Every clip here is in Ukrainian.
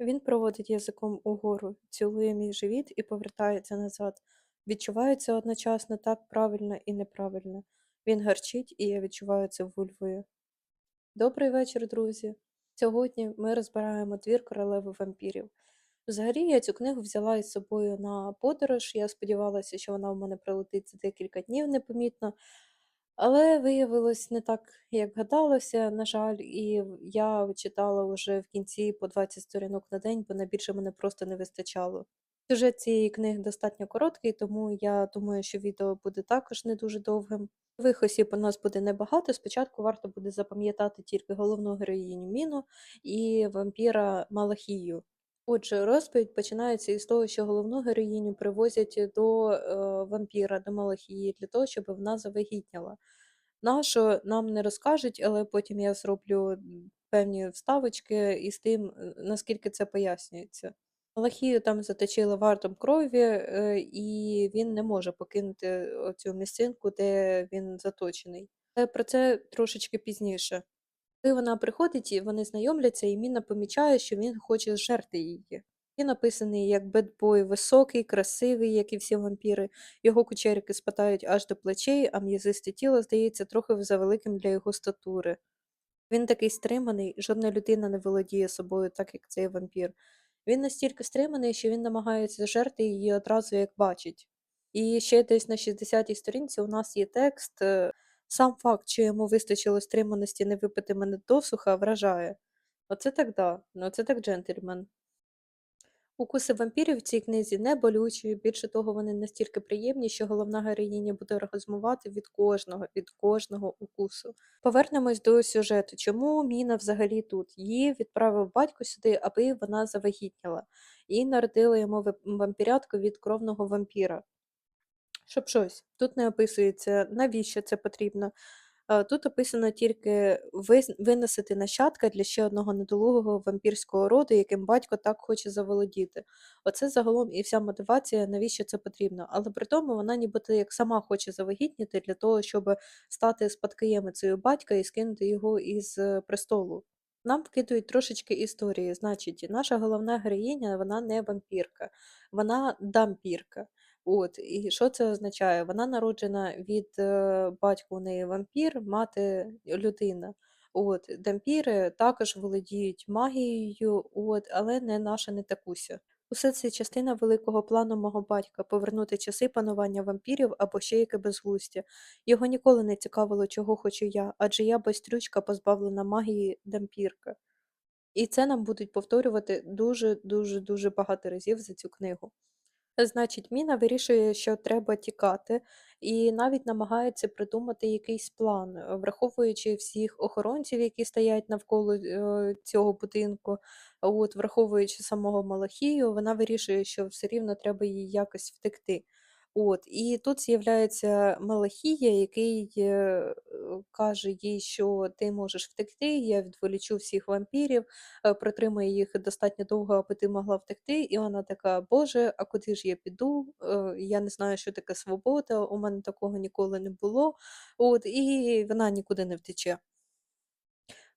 Він проводить язиком угору, цілує мій живіт і повертається назад. Відчувається одночасно так правильно і неправильно. Він гарчить, і я відчуваю це вульвою. Добрий вечір, друзі. Сьогодні ми розбираємо двір королеви вампірів. Взагалі, я цю книгу взяла із собою на подорож. Я сподівалася, що вона в мене пролетить за декілька днів непомітно, але виявилось не так, як гадалося, на жаль, і я читала вже в кінці по 20 сторінок на день, бо на більше мене просто не вистачало. Сюжет цієї книги достатньо короткий, тому я думаю, що відео буде також не дуже довгим. Нових осіб у нас буде небагато. Спочатку варто буде запам'ятати тільки головну героїню Міну і вампіра Малахію. Отже, розповідь починається із того, що головну героїню привозять до е, вампіра, до Малахії, для того, щоб вона завагітняла. Нащо нам не розкажуть, але потім я зроблю певні вставочки із тим, е, наскільки це пояснюється. Малахію там заточили вартом крові, е, і він не може покинути цю місцинку, де він заточений. Але про це трошечки пізніше. Коли вона приходить, вони знайомляться, і Міна помічає, що він хоче зжерти її. Він написаний як бедбой, високий, красивий, як і всі вампіри. Його кучерики спадають аж до плечей, а м'язисте тіло здається трохи завеликим для його статури. Він такий стриманий, жодна людина не володіє собою, так як цей вампір. Він настільки стриманий, що він намагається жерти її одразу як бачить. І ще десь на 60-й сторінці у нас є текст. Сам факт, що йому вистачило стриманості не випити мене досуха, вражає. Оце так да, ну це так джентльмен. Укуси вампірів в цій книзі не болючі, більше того, вони настільки приємні, що головна героїня буде оргазмувати від кожного, від кожного укусу. Повернемось до сюжету. Чому Міна взагалі тут? Її відправив батько сюди, аби вона завагітніла, і народила йому вампірятку від кровного вампіра. Щоб щось. Тут не описується, навіщо це потрібно. Тут описано тільки виносити нащадка для ще одного недолугого вампірського роду, яким батько так хоче заволодіти. Оце загалом і вся мотивація, навіщо це потрібно. Але при тому вона нібито як сама хоче завагітніти для того, щоб стати спадкоємицею батька і скинути його із е, престолу. Нам вкидують трошечки історії. Значить, наша головна героїня, вона не вампірка, вона дампірка. От, і що це означає? Вона народжена від е, батька у неї вампір, мати людина. От, дампіри також володіють магією, от, але не наша не такуся. Усе це частина великого плану мого батька повернути часи панування вампірів або ще яке безглуздя. Його ніколи не цікавило, чого хочу я, адже я байстрючка, позбавлена магії дампірка. І це нам будуть повторювати дуже дуже дуже багато разів за цю книгу. Значить, Міна вирішує, що треба тікати, і навіть намагається придумати якийсь план, е, враховуючи всіх охоронців, які стоять навколо е, цього будинку, от, враховуючи самого Малахію, вона вирішує, що все рівно треба їй якось втекти. От, і тут з'являється Малахія, який е, е, каже їй, що ти можеш втекти, я відволічу всіх вампірів, е, протримує їх достатньо довго, аби ти могла втекти. І вона така: Боже, а куди ж я піду? Е, Я не знаю, що таке свобода, у мене такого ніколи не було. От, і вона нікуди не втече.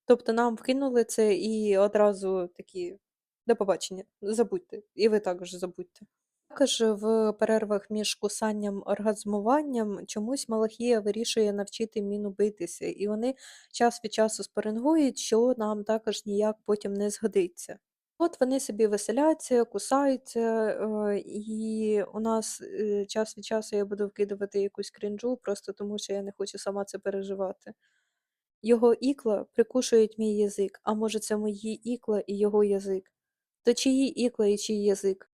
Тобто нам вкинули це і одразу такі до побачення, забудьте, і ви також забудьте. Також в перервах між кусанням оргазмуванням чомусь Малахія вирішує навчити Міну битися, і вони час від часу спарингують, що нам також ніяк потім не згодиться. От вони собі веселяться, кусаються, е, і у нас е, час від часу я буду вкидувати якусь крінжу, просто тому що я не хочу сама це переживати. Його ікла прикушують мій язик, а може це мої ікла і його язик. То чиї ікла і чий язик?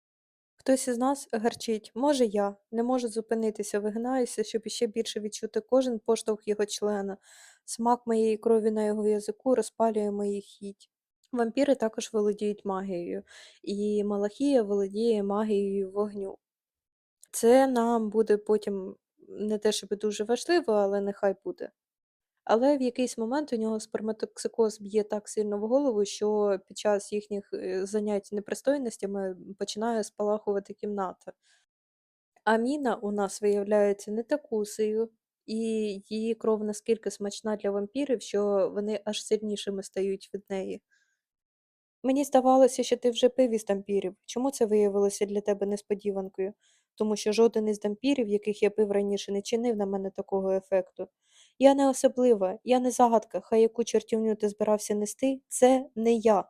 Хтось із нас гарчить, може я, не можу зупинитися, вигинаюся, щоб іще більше відчути кожен поштовх його члена. Смак моєї крові на його язику розпалює мої хіть. Вампіри також володіють магією, і Малахія володіє магією вогню. Це нам буде потім не те, щоб дуже важливо, але нехай буде. Але в якийсь момент у нього сперматоксикоз б'є так сильно в голову, що під час їхніх е, занять непристойностями починає спалахувати кімната. А Міна у нас виявляється не такусею, і її кров наскільки смачна для вампірів, що вони аж сильнішими стають від неї. Мені здавалося, що ти вже пив із дампірів. Чому це виявилося для тебе несподіванкою? Тому що жоден із дампірів, яких я пив раніше, не чинив на мене такого ефекту. Я не особлива, я не загадка, хай яку чертівню ти збирався нести, це не я.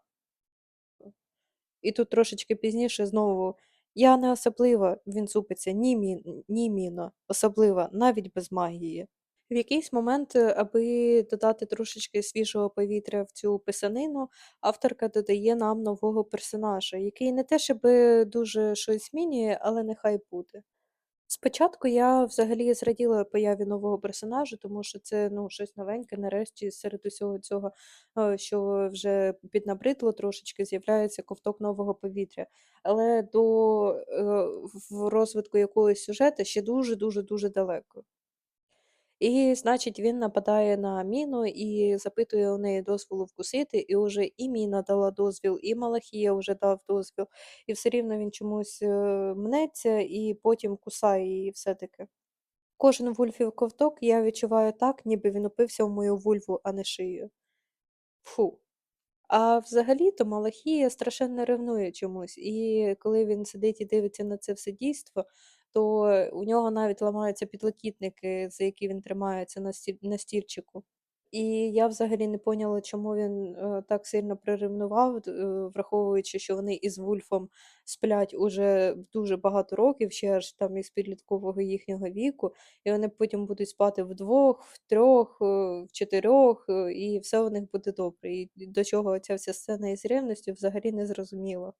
І тут трошечки пізніше знову я не особлива, він зупиться, ні, мі... ні, Міно, особлива, навіть без магії. В якийсь момент, е, аби додати трошечки свіжого повітря в цю писанину, авторка додає нам нового персонажа, який не те, щоб дуже щось змінює, але нехай буде. Спочатку я взагалі зраділа появі нового персонажа, тому що це ну, щось новеньке, нарешті, серед усього цього, е, що вже піднабридло трошечки, з'являється ковток нового повітря. Але до е, розвитку якогось сюжету ще дуже-дуже дуже далеко. І, значить, він нападає на Міну і запитує у неї дозволу вкусити, і вже і Міна дала дозвіл, і Малахія вже дав дозвіл, і все рівно він чомусь е, мнеться і потім кусає її все-таки. Кожен вульфів ковток я відчуваю так, ніби він упився в мою вульву, а не шию. Фу. А взагалі-то Малахія страшенно ревнує чомусь, і коли він сидить і дивиться на це все дійство, то у нього навіть ламаються підлокітники, за які він тримається на стіль стільчику. І я взагалі не поняла, чому він, е, так сильно приревнував, е, враховуючи, що вони із Вульфом сплять уже дуже багато років, ще аж там із підліткового їхнього віку, і вони потім будуть спати вдвох, втрьох, е, вчотирьох, е, і все у них буде добре. І до чого ця вся сцена із ревністю взагалі не зрозуміло.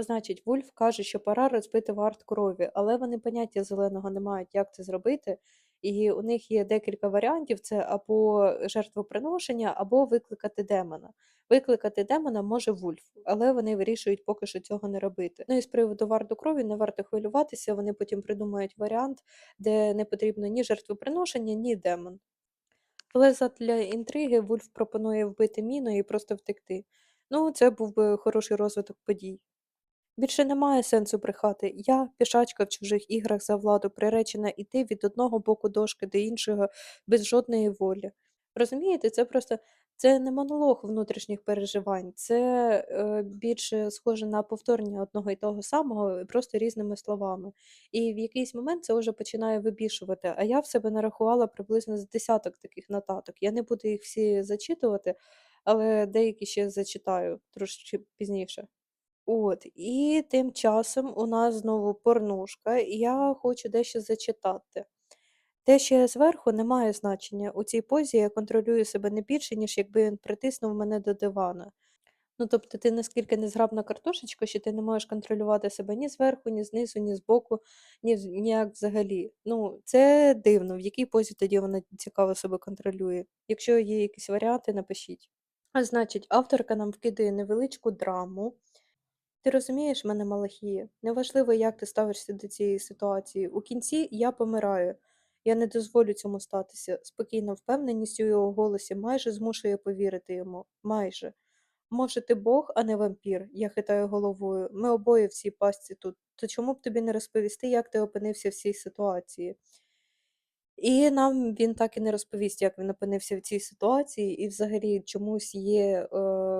Значить, Вульф каже, що пора розбити варт крові, але вони поняття зеленого не мають, як це зробити. І у них є декілька варіантів: це або жертвоприношення, або викликати демона. Викликати демона може Вульф, але вони вирішують поки що цього не робити. Ну і з приводу варту крові не варто хвилюватися. Вони потім придумають варіант, де не потрібно ні жертвоприношення, ні демон. Але задля інтриги Вульф пропонує вбити міну і просто втекти. Ну, це був би хороший розвиток подій. Більше немає сенсу брехати. Я, пішачка в чужих іграх за владу, приречена іти від одного боку дошки до іншого без жодної волі. Розумієте, це просто це не монолог внутрішніх переживань, це е, більше схоже на повторення одного і того самого, просто різними словами. І в якийсь момент це вже починає вибішувати. А я в себе нарахувала приблизно з десяток таких нотаток. Я не буду їх всі зачитувати, але деякі ще зачитаю трошки пізніше. От, і тим часом у нас знову порнушка, і я хочу дещо зачитати. Те, що я зверху, не має значення. У цій позі я контролюю себе не більше, ніж якби він притиснув мене до дивана. Ну, тобто ти наскільки незграбна картошечка, що ти не можеш контролювати себе ні зверху, ні знизу, ні збоку, ні ніяк взагалі. Ну, це дивно, в якій позі тоді вона цікаво себе контролює. Якщо є якісь варіанти, напишіть. А значить, авторка нам вкидає невеличку драму. Ти розумієш мене, Малахія? Неважливо, як ти ставишся до цієї ситуації. У кінці я помираю. Я не дозволю цьому статися. Спокійна впевненість у його голосі майже змушує повірити йому. Майже. Може, ти Бог, а не вампір, я хитаю головою. Ми обоє в цій пастці тут. То чому б тобі не розповісти, як ти опинився в цій ситуації? І нам він так і не розповість, як він опинився в цій ситуації, і взагалі чомусь є е,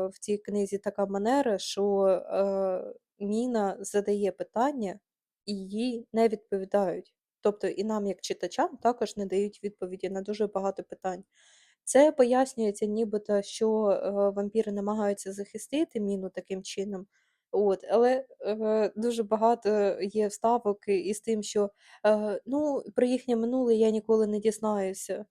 в цій книзі така манера, що е, Міна задає питання, і їй не відповідають. Тобто і нам, як читачам, також не дають відповіді на дуже багато питань. Це пояснюється, нібито, що е, вампіри намагаються захистити Міну таким чином. От, але е, дуже багато є вставок із тим, що Е, ну, про їхнє минуле я ніколи не дізнаюся.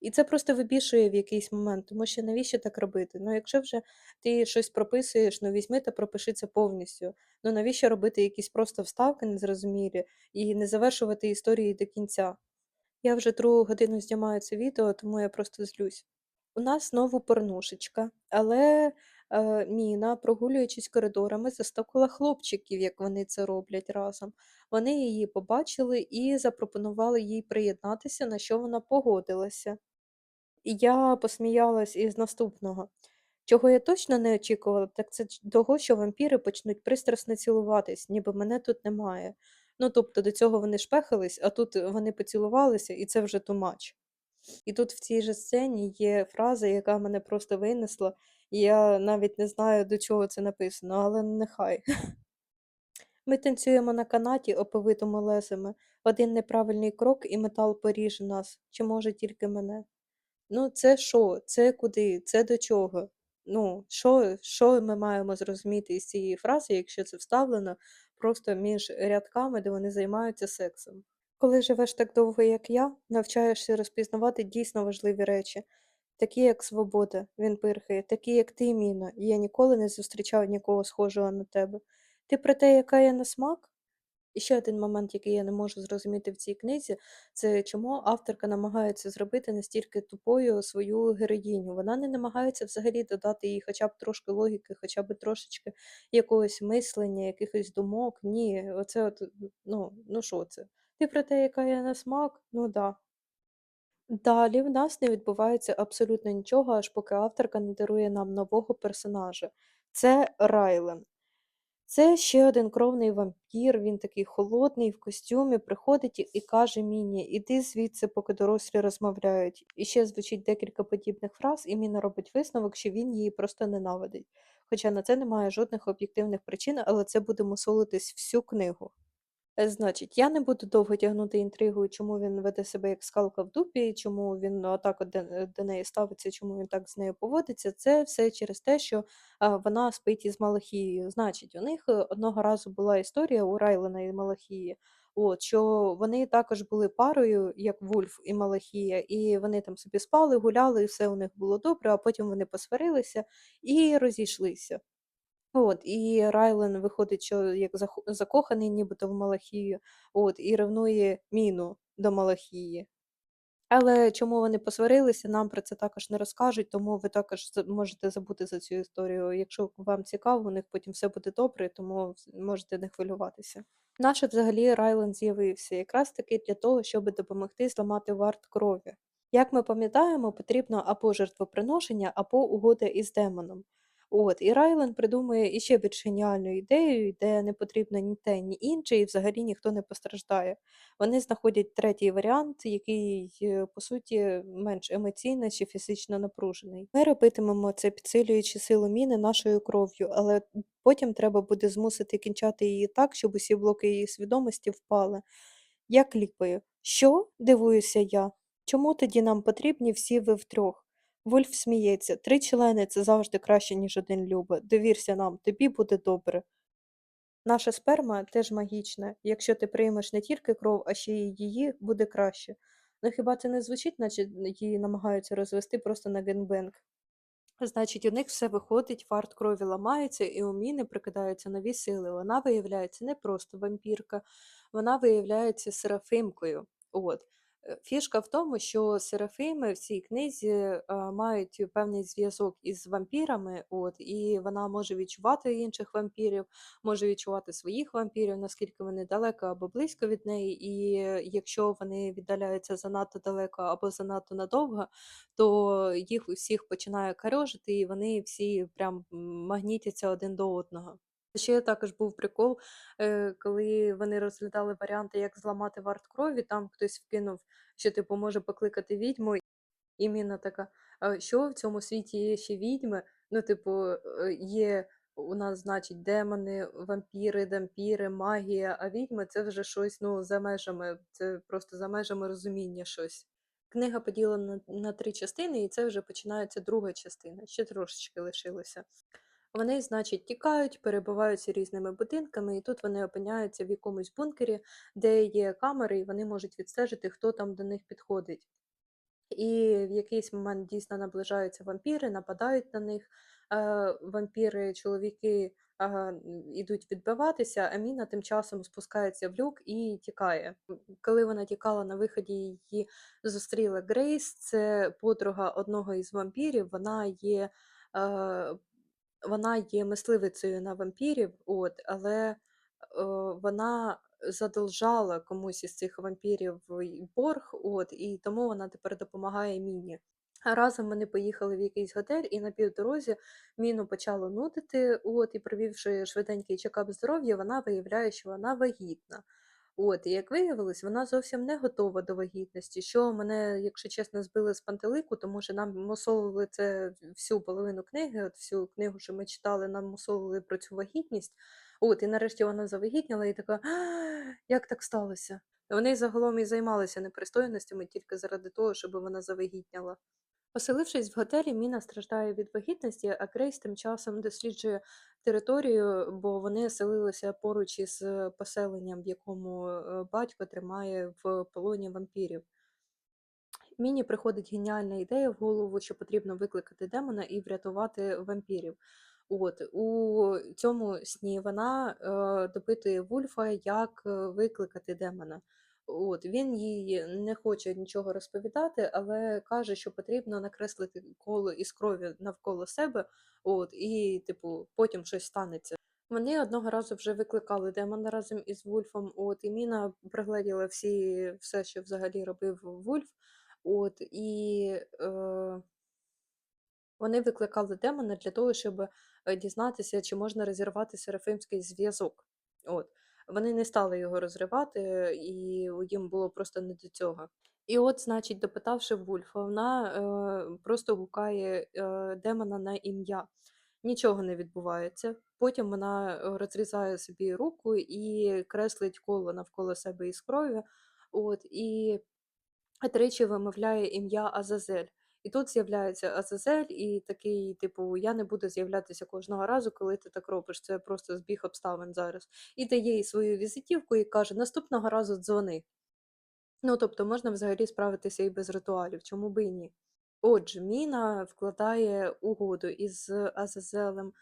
І це просто вибішує в якийсь момент, тому що навіщо так робити? Ну, якщо вже ти щось прописуєш, ну візьми та пропиши це повністю. Ну навіщо робити якісь просто вставки незрозумілі і не завершувати історії до кінця? Я вже другу годину знімаю це відео, тому я просто злюсь. У нас знову порнушечка, але Міна, прогулюючись коридорами, застукала хлопчиків, як вони це роблять разом. Вони її побачили і запропонували їй приєднатися, на що вона погодилася. І я посміялась із наступного. Чого я точно не очікувала, так це того, що вампіри почнуть пристрасно цілуватись, ніби мене тут немає. Ну, тобто до цього вони шпехались, а тут вони поцілувалися, і це вже тумач. І тут в цій же сцені є фраза, яка мене просто винесла. Я навіть не знаю, до чого це написано, але нехай. Ми танцюємо на канаті, оповитому лезами. Один неправильний крок, і метал поріже нас. Чи може тільки мене? Ну, це що? Це куди? Це до чого? Ну, що, що ми маємо зрозуміти із цієї фрази, якщо це вставлено просто між рядками, де вони займаються сексом? Коли живеш так довго, як я, навчаєшся розпізнавати дійсно важливі речі, такі як свобода, він пирхає, такі як ти, Міна, і я ніколи не зустрічав нікого схожого на тебе. Ти про те, яка я на смак? І ще один момент, який я не можу зрозуміти в цій книзі, це чому авторка намагається зробити настільки тупою свою героїню. Вона не намагається взагалі додати їй хоча б трошки логіки, хоча б трошечки якогось мислення, якихось думок. Ні, оце от, ну, ну що це? Ти про те, яка я на смак? Ну да. Далі в нас не відбувається абсолютно нічого, аж поки авторка не дарує нам нового персонажа. Це Райлен. Це ще один кровний вампір, він такий холодний, в костюмі, приходить і каже Міні, іди звідси, поки дорослі розмовляють. І ще звучить декілька подібних фраз, і Міна робить висновок, що він її просто ненавидить. Хоча на це немає жодних об'єктивних причин, але це буде мусолитись всю книгу. Е, Значить, я не буду довго тягнути інтригу, чому він веде себе як скалка в дупі, чому він отак от до, е, до неї ставиться, чому він так з нею поводиться. Це все через те, що а, вона спить із Малахією. Значить, у них е, одного разу була історія у Райлена і Малахії. От, що вони також були парою, як Вульф і Малахія, і вони там собі спали, гуляли, і все у них було добре, а потім вони посварилися і розійшлися. От, і Райлен виходить, що як закоханий нібито в Малахію, от, і ревнує Міну до Малахії. Але чому вони посварилися, нам про це також не розкажуть, тому ви також можете забути за цю історію. Якщо вам цікаво, у них потім все буде добре, тому можете не хвилюватися. Наш взагалі Райлен з'явився якраз таки для того, щоб допомогти зламати варт крові. Як ми пам'ятаємо, потрібно або жертвоприношення, або угода із демоном. От, і Райлен придумує іще більш геніальну ідею, де не потрібно ні те, ні інше, і взагалі ніхто не постраждає. Вони знаходять третій варіант, який, е, по суті, менш емоційно чи фізично напружений. Ми робитимемо це, підсилюючи силу міни нашою кров'ю, але потім треба буде змусити кінчати її так, щоб усі блоки її свідомості впали. Як ліпою. Що? дивуюся я. Чому тоді нам потрібні всі ви втрьох? Вольф сміється. Три члени це завжди краще, ніж один Люба. Довірся нам, тобі буде добре. Наша сперма теж магічна. Якщо ти приймеш не тільки кров, а ще й її, буде краще. Ну хіба це не звучить, наче її намагаються розвести просто на генбенг? Значить, у них все виходить, фарт крові ламається, і у Міни прикидаються нові сили. Вона виявляється не просто вампірка, вона виявляється серафимкою. От. Е, Фішка в тому, що серафими в цій книзі е, мають певний зв'язок із вампірами, от, і вона може відчувати інших вампірів, може відчувати своїх вампірів, наскільки вони далеко або близько від неї, і якщо вони віддаляються занадто далеко або занадто надовго, то їх усіх починає карьожити, і вони всі прям магнітяться один до одного. Ще також був прикол, е, коли вони розглядали варіанти, як зламати варт крові, там хтось вкинув, що типу може покликати відьму, і Міна така: що в цьому світі є ще відьми? Ну, типу, е, є у нас, значить, демони, вампіри, дампіри, магія, а відьми це вже щось ну, за межами, це просто за межами розуміння щось. Книга поділена на, на три частини, і це вже починається друга частина. Ще трошечки лишилося. Вони, значить, тікають, перебуваються різними будинками, і тут вони опиняються в якомусь бункері, де є камери, і вони можуть відстежити, хто там до них підходить. І в якийсь момент дійсно наближаються вампіри, нападають на них. Е, вампіри, чоловіки м, відбиватися, а Міна тим часом спускається в люк і тікає. Коли вона тікала на виході, її зустріла Грейс, це подруга одного із вампірів. Вона є е, вона є мисливицею на вампірів, от, але, е, вона задолжала комусь із цих вампірів борг, от, і тому вона тепер допомагає Міні. Разом вони поїхали в якийсь готель, і на півдорозі Міну почало нудити, от, і провівши швиденький чекап здоров'я, вона виявляє, що вона вагітна. От, і як виявилось, вона зовсім не готова до вагітності, що мене, якщо чесно, збило з пантелику, тому що нам мусолили це всю половину книги, от всю книгу, що ми читали, нам мусолили про цю вагітність. От, і нарешті вона завагітніла і така, як так сталося? Вони загалом і займалися непристойностями тільки заради того, щоб вона завагітняла. Оселившись в готелі, Міна страждає від вагітності, а Грейс тим часом досліджує територію, бо вони селилися поруч із е, поселенням, в якому е, батько тримає в полоні вампірів. Міні приходить геніальна ідея в голову, що потрібно викликати демона і врятувати вампірів. От у цьому сні вона е, допитує Вульфа, як е, викликати демона. От він їй не хоче нічого розповідати, але каже, що потрібно накреслити коло із крові навколо себе. От, і, типу, потім щось станеться. Вони одного разу вже викликали демона разом із Вульфом. От, і Міна пригледіла всі, все, що взагалі робив Вульф. От, і е, вони викликали демона для того, щоб е, дізнатися, чи можна розірвати серафимський зв'язок. От. Вони не стали його розривати, і їм було просто не до цього. І от, значить, допитавши Вульфа, вона е, просто гукає е, демона на ім'я. Нічого не відбувається. Потім вона е, розрізає собі руку і креслить коло навколо себе із крові. От, і тричі вимовляє ім'я Азазель. І тут з'являється Азазель, і такий, типу, я не буду з'являтися кожного разу, коли ти так робиш. Це просто збіг обставин зараз. І дає їй свою візитівку і каже: наступного разу дзвони. Ну, тобто можна взагалі справитися і без ритуалів, чому би і ні. Отже, Міна вкладає угоду із Азазелем.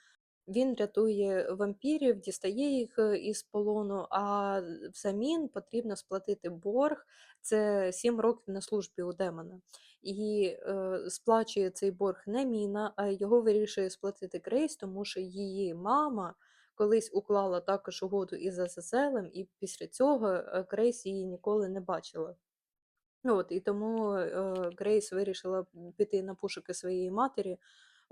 Він рятує вампірів, дістає їх е, із полону, а взамін потрібно сплатити борг. Це 7 років на службі у демона. І е, сплачує цей борг не Міна, а його вирішує сплатити Грейс, тому що її мама колись уклала також угоду із Азазелем, і після цього е, Грейс її ніколи не бачила. От, і тому е, Грейс вирішила піти на пошуки своєї матері.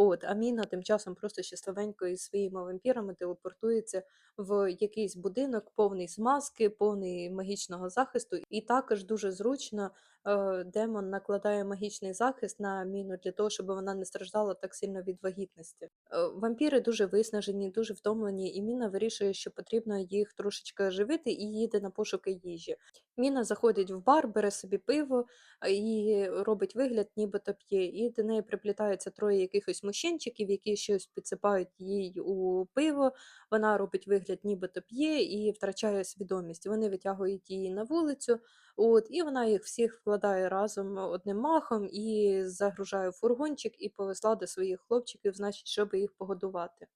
От, а Міна тим часом просто щасливенько із своїми вампірами телепортується в якийсь будинок, повний змазки, повний магічного захисту. І також дуже зручно е, демон накладає магічний захист на міну для того, щоб вона не страждала так сильно від вагітності. Е, вампіри дуже виснажені, дуже втомлені, і Міна вирішує, що потрібно їх трошечки оживити і їде на пошуки їжі. Міна заходить в бар, бере собі пиво і робить вигляд, нібито п'є. І до неї приплітаються троє якихось мужчинчиків, які щось підсипають їй у пиво. Вона робить вигляд, нібито п'є і втрачає свідомість. Вони витягують її на вулицю, от, і вона їх всіх вкладає разом одним махом і загружає в фургончик і повезла до своїх хлопчиків, значить, щоб їх погодувати.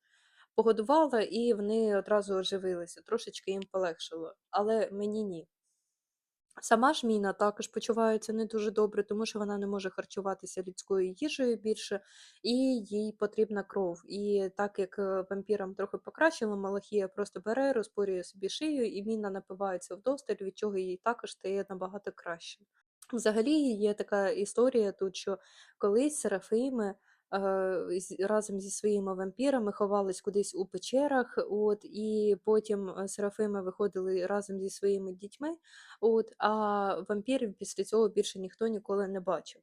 Погодувала, і вони одразу оживилися, трошечки їм полегшило, але мені ні. Сама ж Міна також почувається не дуже добре, тому що вона не може харчуватися людською їжею більше, і їй потрібна кров. І так як е, вампірам трохи покращило, Малахія просто бере, розпорює собі шию, і Міна напивається вдосталь, від чого їй також стає набагато краще. Взагалі є така історія тут, що колись Серафими разом зі своїми вампірами ховались кудись у печерах, от, і потім е, Серафими виходили разом зі своїми дітьми, от, а вампірів після цього більше ніхто ніколи не бачив.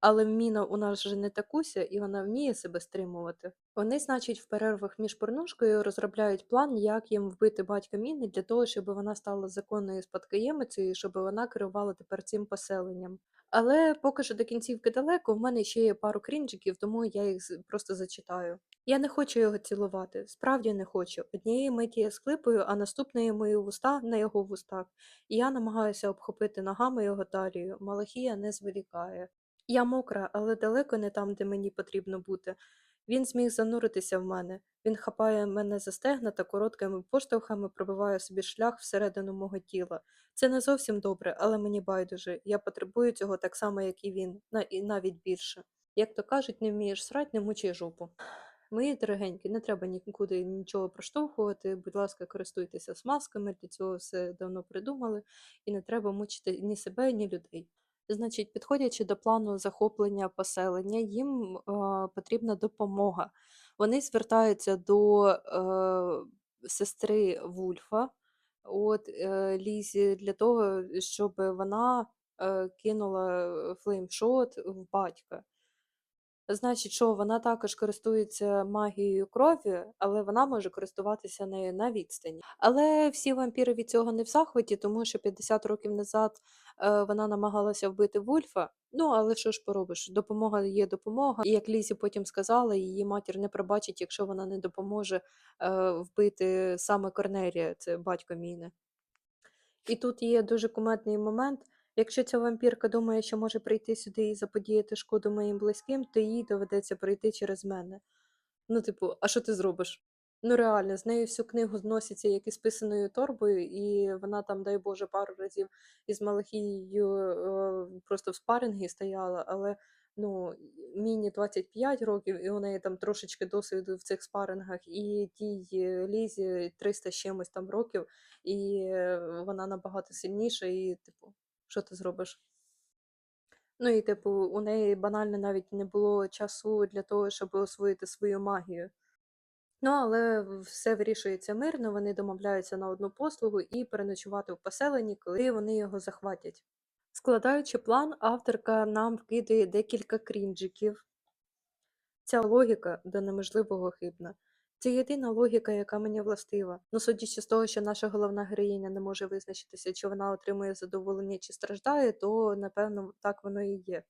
Але Міна у нас же не такуся, і вона вміє себе стримувати. Вони, значить, в перервах між порнушкою розробляють план, як їм вбити батька Міни для того, щоб вона стала законною спадкоємицею, щоб вона керувала тепер цим поселенням. Але поки що до кінцівки далеко, в мене ще є пару крінжиків, тому я їх просто зачитаю. Я не хочу його цілувати, справді не хочу. Однієї миті я склипую, а наступної мої вуста на його вустах, і я намагаюся обхопити ногами його талію. Малахія не зволікає. Я мокра, але далеко не там, де мені потрібно бути. Він зміг зануритися в мене. Він хапає мене за стегна та короткими поштовхами пробиває собі шлях всередину мого тіла. Це не зовсім добре, але мені байдуже. Я потребую цього так само, як і він, і навіть більше. Як то кажуть, не вмієш срать, не мучай жопу. Мої дорогенькі, не треба нікуди нічого проштовхувати. Будь ласка, користуйтеся смазками, для цього все давно придумали, і не треба мучити ні себе, ні людей. Значить, підходячи до плану захоплення поселення, їм е, потрібна допомога. Вони звертаються до е, сестри Вульфа, от, е, Лізі для того, щоб вона, е, кинула, флеймшот в батька. Значить, що вона також користується магією крові, але вона може користуватися нею на відстані. Але всі вампіри від цього не в захваті, тому що 50 років назад е, вона намагалася вбити Вульфа. Ну, але що ж поробиш? Допомога є допомога. І як Лізі потім сказала, її матір не пробачить, якщо вона не допоможе е, вбити саме Корнелія, це батько Міни. І тут є дуже кумедний момент. Якщо ця вампірка думає, що може прийти сюди і заподіяти шкоду моїм близьким, то їй доведеться пройти через мене. Ну, типу, а що ти зробиш? Ну, реально, з нею всю книгу зноситься як із писаною торбою, і вона там, дай Боже, пару разів із Малахією е, просто в спарингі стояла, але ну, міні 25 років, і у неї там трошечки досвіду в цих спарингах, і тій е, Лізі 300 з чимось там років, і е, вона набагато сильніша, і, типу, що ти зробиш? Ну і, типу, у неї банально навіть не було часу для того, щоб освоїти свою магію. Ну, але все вирішується мирно, вони домовляються на одну послугу і переночувати в поселенні, коли вони його захватять. Складаючи план, авторка нам вкидає декілька крінжиків. Ця логіка до неможливого хибна. Це єдина логіка, яка мені властива. Ну, судячи з того, що наша головна героїня не може визначитися, чи вона отримує задоволення, чи страждає, то напевно так воно і є.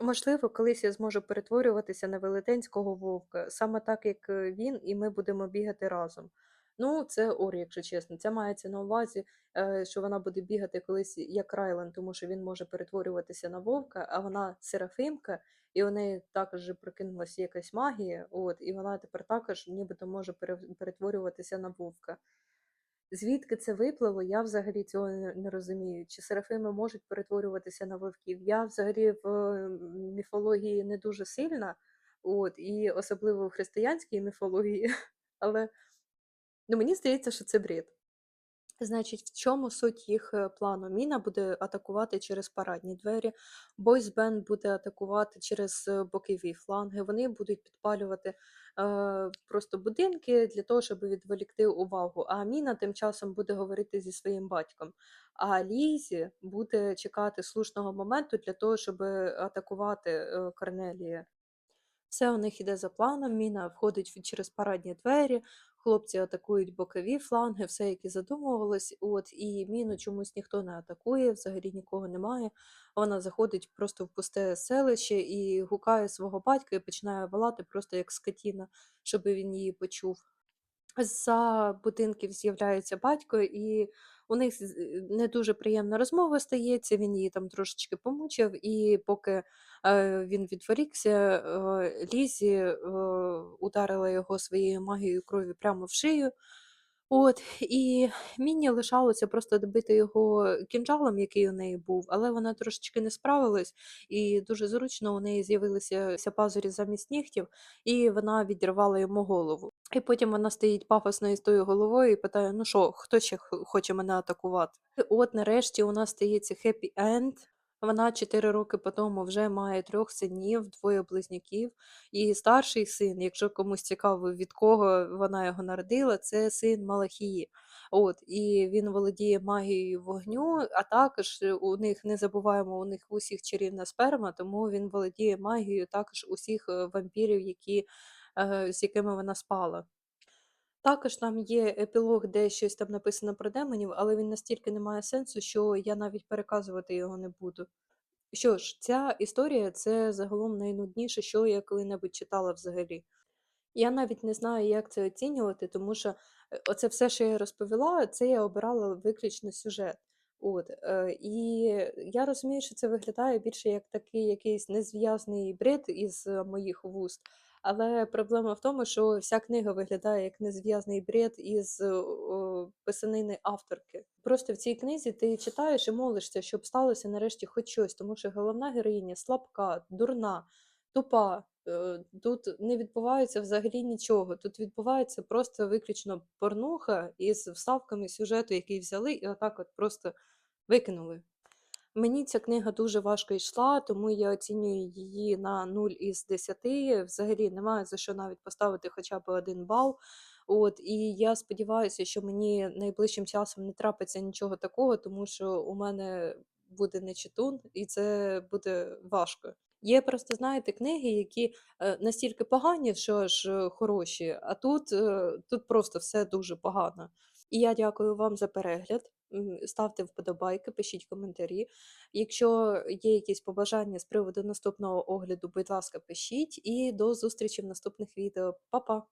Можливо, колись я зможу перетворюватися на велетенського вовка, саме так, як е, він, і ми будемо бігати разом. Ну, це Ор, якщо чесно. Це мається на увазі, е, що вона буде бігати колись як Райлен, тому що він може перетворюватися на вовка, а вона серафимка, і у неї також прокинулася якась магія, от, і вона тепер також нібито може перетворюватися на вовка. Звідки це випливо, я взагалі цього не розумію. Чи серафими можуть перетворюватися на вовків? Я взагалі в міфології не дуже сильна, от, і особливо в християнській міфології, але ну, мені здається, що це бред. Значить, в чому суть їх е, плану? Міна буде атакувати через парадні двері, Бойсбенд буде атакувати через е, бокові фланги. Вони будуть підпалювати е, просто будинки для того, щоб відволікти увагу. А Міна тим часом буде говорити зі своїм батьком. А Лізі буде чекати слушного моменту для того, щоб атакувати е, Корнелія. Все у них іде за планом. Міна входить через парадні двері, хлопці атакують бокові фланги, все як і задумувалось. От і міну чомусь ніхто не атакує, взагалі нікого немає. Вона заходить просто в пусте селище і гукає свого батька і починає волати просто як скотіна, щоб він її почув. З-за будинків з'являється батько, і у них не дуже приємна розмова стається. Він її там трошечки помучив, і поки е, він відволікся, е, Лізі е, ударила його своєю магією крові прямо в шию. От, і Мінні лишалося просто добити його кінжалом, який у неї був, але вона трошечки не справилась, і дуже зручно у неї з'явилися пазурі замість нігтів, і вона відірвала йому голову. І потім вона стоїть пафосно із тою головою і питає: ну що, хто ще хоче мене атакувати? І от нарешті у нас стається хеппі енд. Вона 4 роки по тому вже має трьох синів, двоє близнюків. І старший син, якщо комусь цікаво, від кого вона його народила, це син Малахії. От, і він володіє магією вогню, а також у них не забуваємо, у них усіх чарівна сперма, тому він володіє магією також усіх е, вампірів, які, з якими вона спала. Також там є епілог, де щось там написано про демонів, але він настільки не має сенсу, що я навіть переказувати його не буду. Що ж, ця історія це загалом найнудніше, що я коли-небудь читала взагалі. Я навіть не знаю, як це оцінювати, тому що е, оце все, що я розповіла, це я обирала виключно сюжет. От, е, і я розумію, що це виглядає більше як такий якийсь незв'язний бред із е, моїх вуст. Але проблема в тому, що вся книга виглядає як незв'язний бред із е, писанини авторки. Просто в цій книзі ти читаєш і молишся, щоб сталося нарешті хоч щось, тому що головна героїня слабка, дурна, тупа. Е, Тут не відбувається взагалі нічого. Тут відбувається просто виключно порнуха із вставками сюжету, який взяли, і отак от просто викинули. Мені ця книга дуже важко йшла, тому я оцінюю її на 0 із 10. Взагалі немає за що навіть поставити хоча б один бал. От, і я сподіваюся, що мені найближчим часом не трапиться нічого такого, тому що у мене буде нечитун, і це буде важко. Є просто, знаєте, книги, які, е, настільки погані, що аж, е, хороші, а тут, е, тут просто все дуже погано. І я дякую вам за перегляд. Ставте вподобайки, пишіть коментарі. Якщо є якісь побажання з приводу наступного огляду, будь ласка, пишіть, і до зустрічі в наступних відео. Па-па!